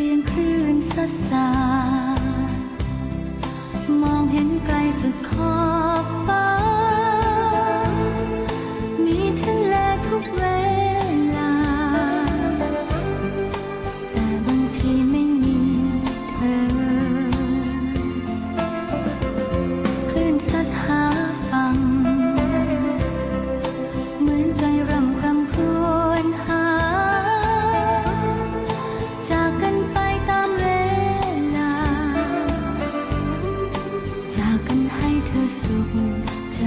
สียงคลื่นซัดสามองเห็นไกลสุดขอบ กันให้เธอสุขใจ